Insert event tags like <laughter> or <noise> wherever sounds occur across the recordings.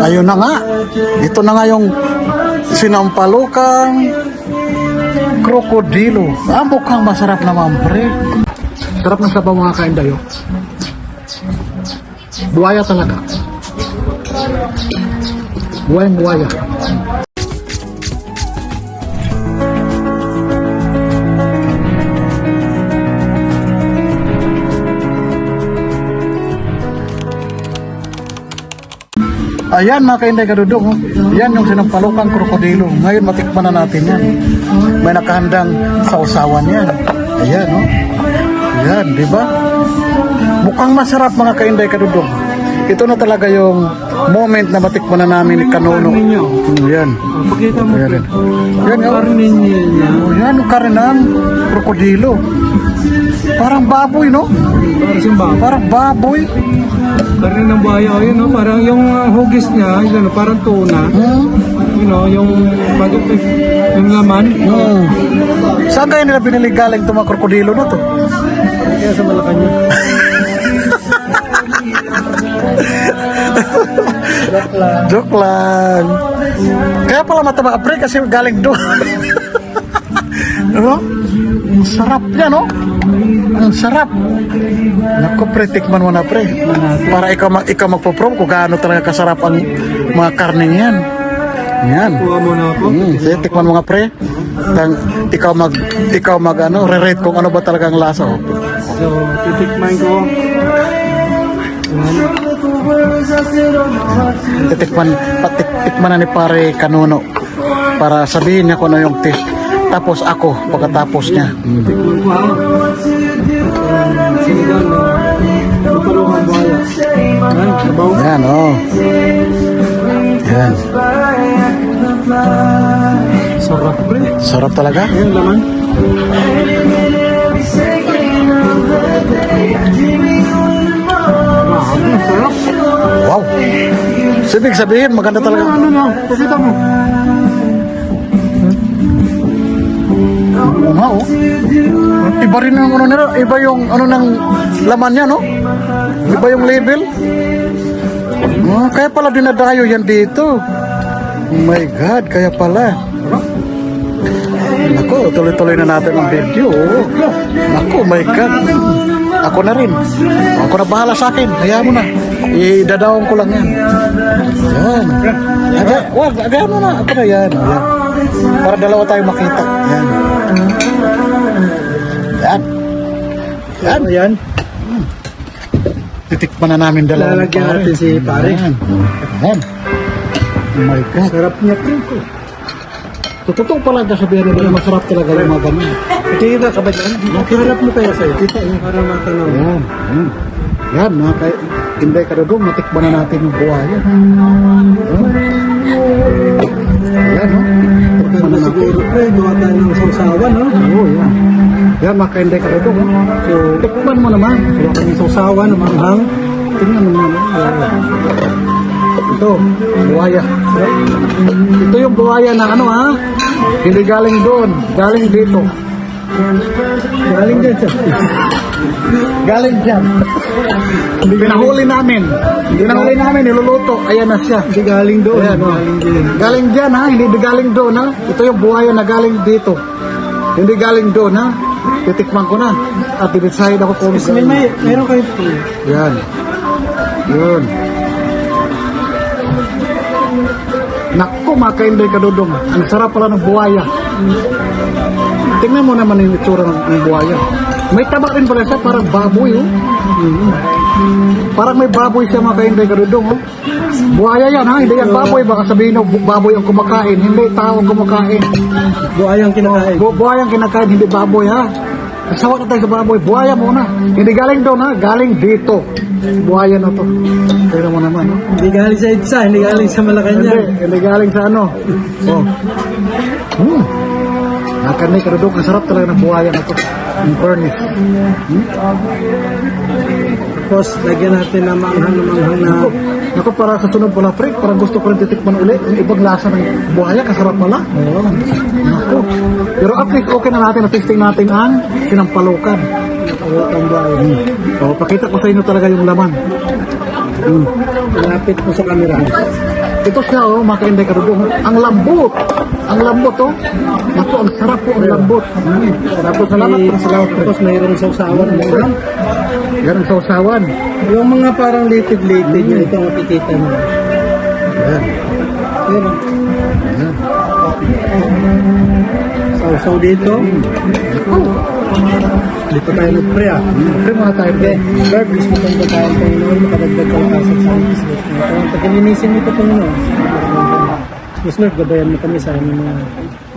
Ayun na nga. Ito na nga yung sinampalukang krokodilo. Ah, mukhang masarap naman, pre. Sarap ng sabaw mga kain tayo. Buhaya talaga. Buhayang buhaya. Ayan mga kainday kadudong, oh. yan yung sinampalukang krokodilo. Ngayon matikman na natin yan. May nakahandang sausawan yan. Ayan, oh. Ayan, di ba? Mukhang masarap mga kainday kadudong. Ito na talaga yung moment na matikman na namin ni Kanono. Yan. Pakita mo. Ayan. Yan, oh. Karnin niya. Oh, yan, yung karne ng krokodilo. Parang baboy, no? Para siyang baka. Parang baboy. Karnin ng bayo. Yun, no? Parang yung uh, hugis niya, yun, no? parang tuna. Hmm? You know, yung bago yung laman. Hmm. Saan kaya nila binili galing itong mga krokodilo na to? Kaya sa Malacanang. <laughs> Joke lang. Kaya pala mataba pre kasi galing doon. <laughs> ano? Ang sarap niya, no? Ang sarap. Naku, pre, tikman mo na, pre. Para ikaw, mag, ikaw magpo-prom kung gaano talaga kasarap ang mga karning yan. Yan. Hmm, sige, tikman mo nga, pre. Tang, ikaw mag, ikaw mag, ano, re-rate kung ano ba talaga ang lasa. Oh. So, titikman ko. Yan. Titikman, patik, tikman na ni pare Kanuno para sabihin niya kung ano yung taste. Tapos ako, pagkatapos niya. Mm. Tikman ko ha. Yan, Sinigang na. Kapalungan buhaya. Yan, sabaw. Yan, oh. Yan. Sarap pre. Sarap talaga. Yan, laman. Wow, ang sarap. Wow. Sibig sabihin, maganda talaga. Ano na, pakita mo. Oo nga, oh. Iba rin yung ano nila, iba yung ano ng laman niya, no? Iba yung label. Ah, kaya pala dinadayo yan dito. Oh my God, kaya pala. Ako, tuloy-tuloy na natin ang video. oh. Ako, my God. Ako na rin. Ako na bahala sa akin. Hayaan mo na. Idadawang ko lang yan. Yan. Aga, wag, aga mo na. Na yan. Yan. Para dalawa tayo makita. Yan. Yan. Yan. Ayan. Titikman na namin dalawa. Lalagyan natin si pare. Yan. Yan. Oh my God. Sarap niya ko. Totoo pala na sabihin nila masarap talaga yung mga ganun. Kita ka ba dyan? Makiharap mo kaya sa'yo. Kita yun. Para matanaw. Yan. Yan. Yan, mga kay Inday Kadudong, matikman na natin yung buhaya. Yan. Yan, no? Maganda na siguro pre, gawa tayo ng sausawan, no? Oo, yan. Yan, mga kay Inday Kadudong. oh. So, Tikman mo naman. gawa sausawan ng manghang. Tingnan mo naman. Ito, buhaya. Ito yung buhaya na ano ha? Hindi galing doon, galing dito. Galing siya. Galing dyan. Pinahuli namin. Pinahuli namin, niluluto. Ayan na siya. Hindi galing doon. Ayan, oh. Galing din. Galing dyan ha, hindi galing doon ha. Ito yung buhaya na galing dito. Hindi galing doon ha. Titikman ko na. At i-decide ako kung Mas may, may, meron kayo po. Yan. Yun. Naku, mga kainday kadudong. Ang sarap pala ng buhaya. Tingnan mo naman yung itsura ng buhaya. May taba rin pala siya, parang baboy, oh. Parang may baboy siya mga kainday kadudong, oh. Buhaya yan, ha? Hindi yan baboy. Baka sabihin mo, bu- baboy ang kumakain. Hindi, tao ang kumakain. Buhayang kinakain. Bu buhaya ang kinakain, hindi baboy, ha? Sawa na tayo sa baboy. Buhaya muna. Hindi galing doon, ha? Galing dito. Buhaya na to. Pero mo naman, ha? Hindi galing sa EDSA, hindi galing sa Hindi, Malacanang. hindi galing sa ano. <laughs> Oh. Hmm. Nakanay ka doon. Ang sarap talaga ng buhaya na to. Yung furnace. Hmm? Tapos, lagyan natin ng manghang na manghang na Naku, para sa sunod pala, pre. Parang gusto ko rin titikman ulit. Yung ibang lasa ng buhaya, kasarap pala. Oo. Naku. Pero at least okay na natin. Na-tasting natin ang sinampalukan. ang bahay. Hmm. Oh, pakita ko sa inyo talaga yung laman. Mm. Lapit mo sa camera. Ito siya oh, mga kainday kadudong. Ang lambot. Ang lambot oh. Naku, ang sarap po ang lambot. Mm. Po. Salamat po. Salamat po. Tapos mayroong sausawan mo. Ganun sa usawan. Yung mga parang litid-litid niya, ito ang makikita mo. Yan. Yan. Yan. Sausaw dito. Dito tayo mag-pray ah. Siyempre mga tayo Okay, Lord, gusto kong pagkain Panginoon, makadagdag ka lang sa sa. Ang pagkalinisin nito, Panginoon. Yes, Lord, gabayan mo kami sa aming mga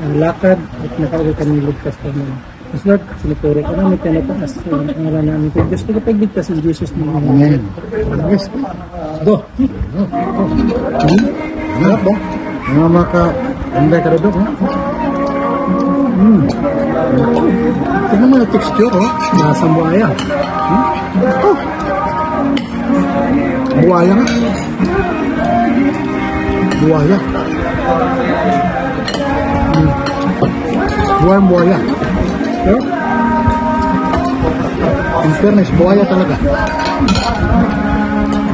ang lakad at nakauwi kami ligtas Panginoon. Yes, Lord, sinupuri ka namin, tinataas ang pangalan namin kay Diyos. Tagapagligtas in Jesus name. Amen. Yes. Go! Sarap ba? Mga mga kainday kadudong. Oh. Mm. Tingnan mo yung texture oh. Nasa buhaya. Oh. Buwaya nga. Buwaya. Mm. Buwaya buwaya. No? In fairness, buwaya talaga.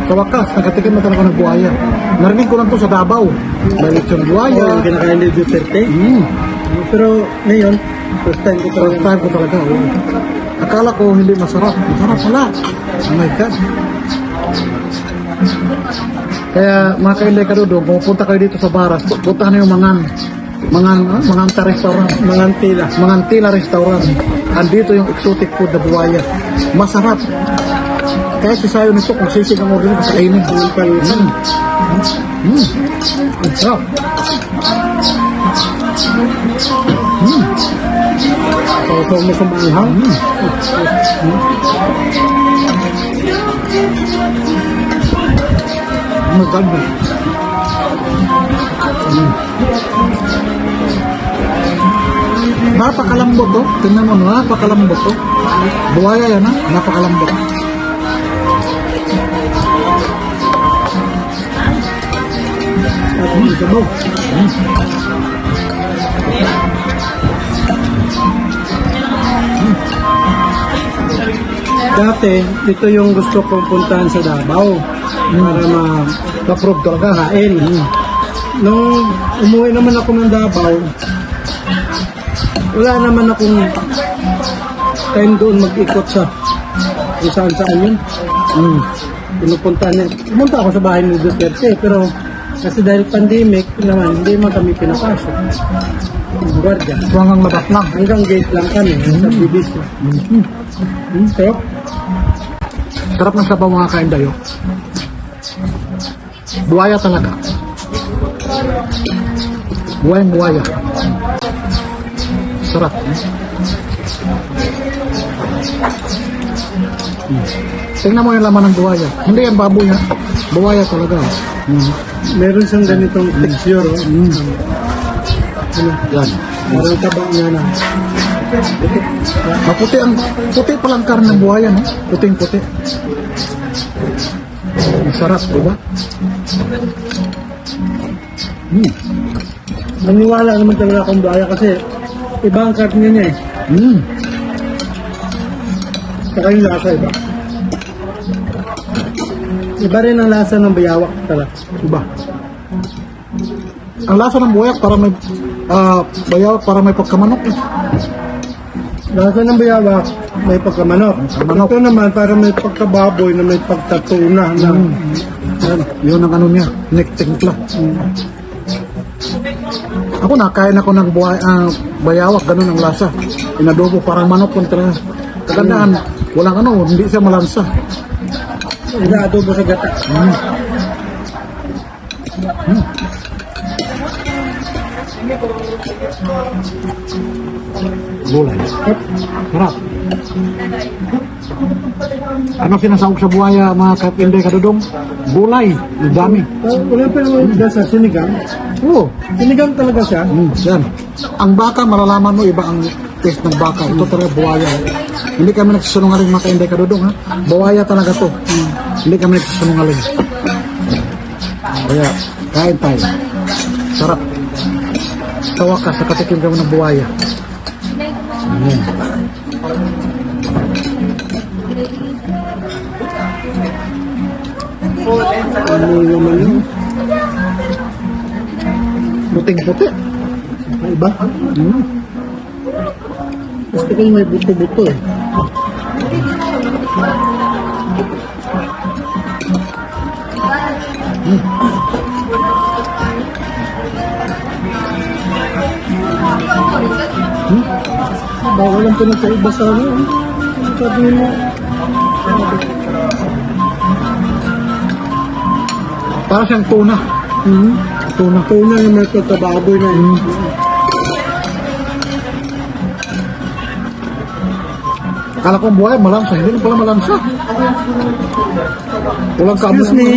Sa wakas, nakatikim na talaga ng buwaya. Narinig ko lang to sa Davao. Balik yung buwaya. Yung kinakain ni Duterte. Mm. Pero ngayon, first time ko ito. First time ko talaga. Oh. Akala ko hindi masarap. Masarap pala. Oh my God. Kaya mga kainday kadudong, kung punta kayo dito sa Baras, puntahan niyo yung mangan. Mangan, ah, manganta restaurant. Mangantila. Mangantila restaurant. Andito yung exotic food na buwaya. Masarap. Kaya si Sayo nito, kung sisig ang order ko sa kainin. Mm. Mm. Ang sarap. Sausaw mo sa manghang. Maganda. Mm. Napakalambot to. Tingnan mo, napakalambot to. Buwaya yan ha, napakalambot. At yung sabaw. Dati, ito yung gusto kong puntahan sa Davao para Na-prove talaga. makain. Nung umuwi naman ako ng Davao, wala naman akong time doon mag-ikot sa kung saan saan yun. Mm. Pinupunta niya. Pumunta ako sa bahay ni Duterte, pero kasi dahil pandemic naman, hindi man kami pinapasok. Yung Guardia. So hanggang labas lang. Hanggang gate lang kami sa BBC. Mm. Hmm, so, Sarap ng sabaw mga kaindayo. Buwaya talaga. Buwayang buwaya. Sarap. Mm. Tingnan mo yung laman ng buwaya. Hindi yan baboy ha. Buwaya talaga. Mm. meron siyang ganitong texture. Oh. Mm. Ano, Yan. parang taba niya na. Maputi ang puti palang karne ng buhaya no? Puting puti. Ang sarap, di ba? Mm. Maniwala naman talaga akong baya kasi iba ang karne niya eh. Mm. Saka yung lasa iba. Iba rin ang lasa ng bayawak talaga. Diba? Ang lasa ng buyak para may ah bayaw para may pagkamanok. eh. Lasa ng bayawak, may pagkamanok. Manok. Ito naman, para may pagkababoy na may pagtatuna na. Mm. Yan, yun ang ano niya, neck timpla. Ako nakain ako ng buhay, ah, bayawak, ganun ang lasa. Inadobo parang manok talaga. Kagandaan, walang ano, hindi siya malansa. Inaadobo sa gata. Mm. Mm. Gulay. Sarap. Ano sinasawag sa buhaya mga kapinday kadudong? Gulay. Ang dami. Uh, wala pa naman yung sa sinigang. Oo. Sinigang talaga siya. Mm, yan. Ang baka, malalaman mo iba ang taste ng baka. Ito talaga buhaya. Hindi kami nagsisunungaling mga kainday kadudong ha. Buhaya talaga to. Mm. Hindi kami nagsisunungaling. Kaya, kain tayo. Sarap. Sa wakas, nakatikim kami ng buhaya. Ayan. Ano naman yun? Buting-puti. May iba? Mm. Gusto ko yung may buto-buto eh. Hmm? Bawal ang pinagkaiba sa ano. eh. Sabi mo, Para siyang tuna. hmm, Tuna. tuna yung may pagkababoy na yun. Akala ko buhay, malansa. Hindi na pala malansa. Walang kamo. Excuse me,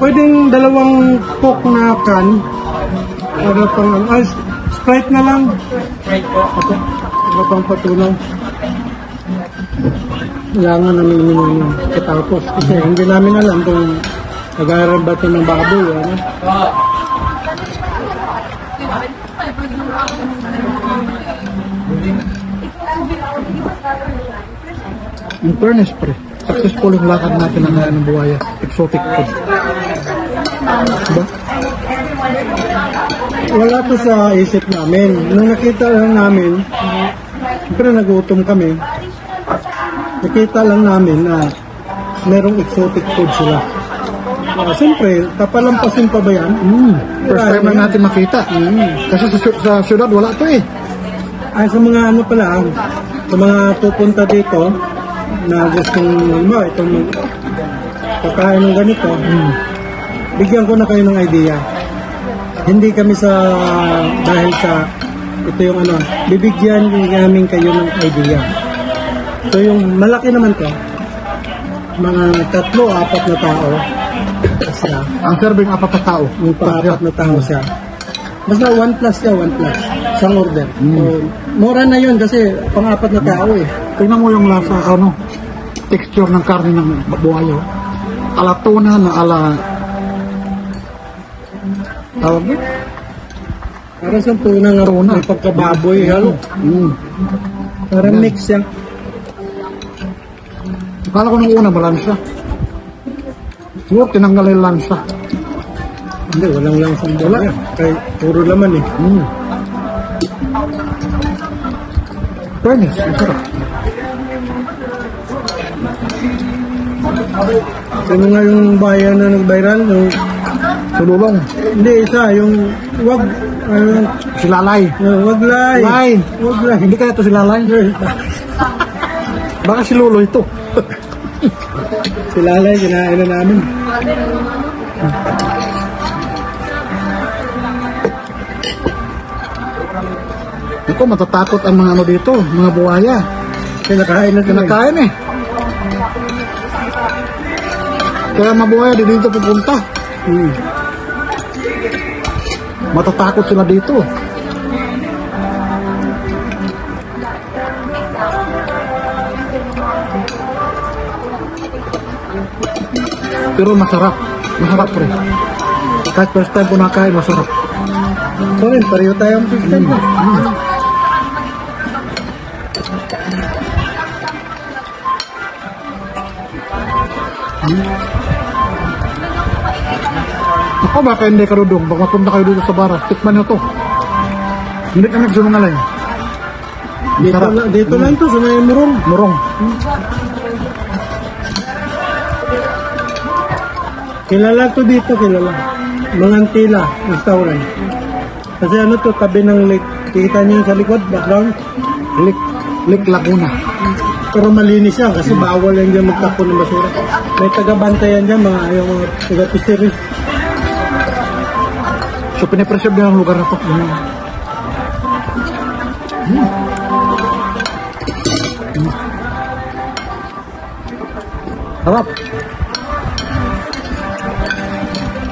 pwedeng dalawang coke na can. Para pang, ah, Sprite na lang. Sprite po. Ako, para pang patunaw. Kailangan namin yung katapos. Kasi hindi namin alam kung nag-aaral ba ito ng baboy. Ano? In fairness, pre. Successful yung lakad natin ng, ng buhaya. Exotic food. Diba? Wala to sa isip namin. Nung nakita lang namin, pero nagutom kami, nakita lang namin na merong exotic food sila. Uh, Siyempre, kapalampasin pa ba yan? Mm. First time lang natin makita. Mm. Kasi sa, sy- sa syudad, wala to eh. Ay, sa mga ano pala, sa mga pupunta dito, na gustong, mo, itong kakain ng ganito, Mm. bigyan ko na kayo ng idea. Hindi kami sa, dahil sa, ito yung ano, bibigyan namin kayo ng idea. So yung malaki naman to, mga tatlo, apat na tao, siya, Ang serving apat na tao. yung pang-apat na tao siya. Basta one plus siya, one plus. Isang order. So, mura na yun kasi pang-apat na tao eh. Tingnan mo yung lasa, ano, texture ng karne ng buhayo. Ala tuna na ala... Tawag mo? Parang sa tuna nga Tuna. may pagkababoy. Ano? Mm. Parang mix yan. Akala ko nung una malansa. Siguro tinanggal yung lansa. Hindi, walang langsang Wala. wala. Kaya puro laman eh. Mm. Fairness, ang sarap. Sino nga yung bayan na nag-viral? Yung, Sululong. hindi, isa. Yung wag, ano, Si Lalay. uh, wag lay. Lay. Wag lay. Hindi kaya ito si Lalay. <laughs> Baka si Lolo ito. si Lalay, kinain na namin. Ito, matatakot ang mga ano dito, mga buhaya. Kinakain na. Kinakain eh. Kaya mabuhay di dito pupunta. Hmm. Matatakot sila dito. Pero masarap. Masarap pre. Kahit first time ko nakain, masarap. So rin, pareho tayong system. Mm. Ako baka hindi ka dudong. Baka mapunta kayo dito sa baras. Tikman nyo to. Hindi ka nagsunungaling. Dito, Sarap. lang, dito lang to, sa may murong. Murong. Kilala to dito, kilala. Mangantila, restaurant. Kasi ano to, tabi ng lake. Kita niyo sa likod, background. Lik, Lik Laguna. Pero malinis yan kasi bawal yan dyan magtapon ng basura. May taga-bantayan dyan, mga ayaw mga taga-pisteris. So pinipreserve din ang lugar na to. Mm. Mm. Sarap.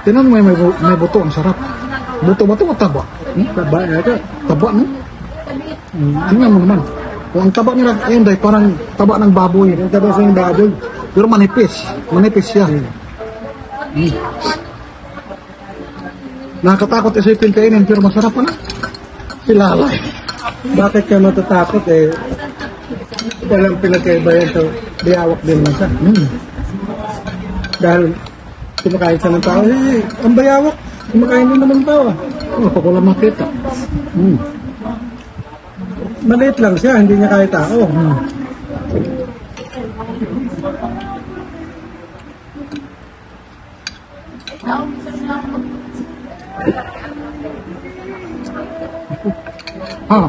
Tinan mo may, may buto, ang sarap. Buto ba ito o taba? Hmm? Taba ito. Taba, no? Hmm. Tingnan mo naman. Kung ang taba nila, ayun dahil parang taba ng baboy. Yung taba sa yung baboy. Pero manipis. Manipis siya. Hmm. Nakakatakot isipin kainin, pero masarap pa na. Silalay. Bakit ka matatakot eh? Walang pinagkaiba yan so biyawak din man siya. Hmm. Dahil kumakain siya ng tao, eh, ang bayawak, kumakain din naman tao ah. Oh, wala makita. Hmm. Maliit lang siya, hindi niya kaya tao. Hmm. Ah,